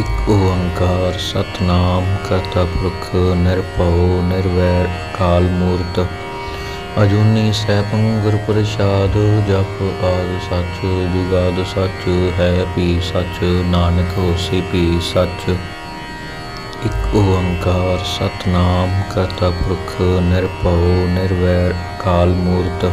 ਇੱਕ ਓੰਕਾਰ ਸਤਨਾਮ ਕਰਤਾ ਪੁਰਖ ਨਿਰਭਉ ਨਿਰਵੈਰ ਅਕਾਲ ਮੂਰਤ। ਅਜੂਨੀ ਸੈਭੰ ਗੁਰ ਪ੍ਰਸਾਦ ਜਪ ਆਦ ਸੱਚ, ਜੁਗਾਦ ਸੱਚ, ਹੈ ਪੀ ਸੱਚ, ਨਾਨਕ ਹੋਸੀ ਪੀ ਸੱਚ। ਇੱਕ ਓੰਕਾਰ ਸਤਨਾਮ ਕਰਤਾ ਪੁਰਖ ਨਿਰਭਉ ਨਿਰਵੈਰ ਅਕਾਲ ਮੂਰਤ।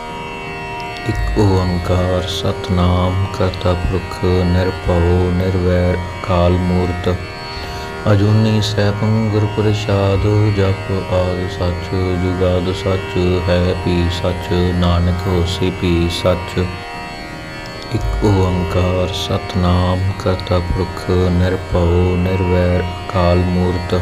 ਇੱਕ ਓੰਕਾਰ ਸਤਨਾਮ ਕਰਤਾ ਪੁਰਖ, ਨਿਰਭਉ, ਨਿਰਵੈਰ, ਅਕਾਲ ਮੂਰਤ। ਅਜੂਨੀ ਸੈਭੰ ਗੁਰ ਪ੍ਰਸਾਦ, ਜਪ ਆਦ ਸੱਚ, ਜੁਗਾਦ ਸੱਚ, ਹੈ ਪੀ ਸੱਚ, ਨਾਨਕ ਹੋਸੀ ਪੀ ਸੱਚ। ਇੱਕ ਓੰਕਾਰ ਸਤਨਾਮ ਕਰਤਾ ਪੁਰਖ, ਨਿਰਭਉ, ਨਿਰਵੈਰ, ਅਕਾਲ ਮੂਰਤ।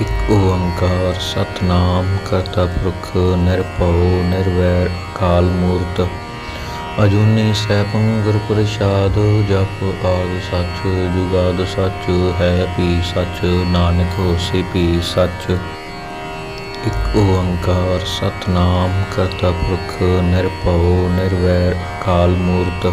ਇੱਕ ਓੰਕਾਰ, ਸਤਨਾਮ ਕਰਤਾ ਪੁਰਖ, ਨਿਰਭਉ, ਨਿਰਵੈਰ, ਅਕਾਲ ਮੂਰਤ। ਅਜੂਨੀ ਸੈਭੰ ਗੁਰ ਪ੍ਰਸਾਦ, ਜਪ ਆਦ ਸੱਚ, ਜੁਗਾਦ ਸੱਚ, ਹੈ ਪੀ ਸੱਚ, ਨਾਨਕ ਹੋਸੀ ਪੀ ਸੱਚ। ਇੱਕ ਓੰਕਾਰ, ਸਤਨਾਮ ਕਰਤਾ ਪੁਰਖ, ਨਿਰਭਉ, ਨਿਰਵੈਰ, ਅਕਾਲ ਮੂਰਤ।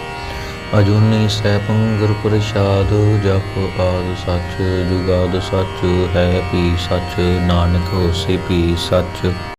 ਅਜੂਨੀ ਸੈਭੰ ਗੁਰ ਪ੍ਰਸਾਦ, ਜਪ ਆਦ ਸੱਚ, ਜੁਗਾਦ ਸੱਚ, ਹੈ ਪੀ ਸੱਚ, ਨਾਨਕ ਹੋਸੀ ਪੀ ਸੱਚ।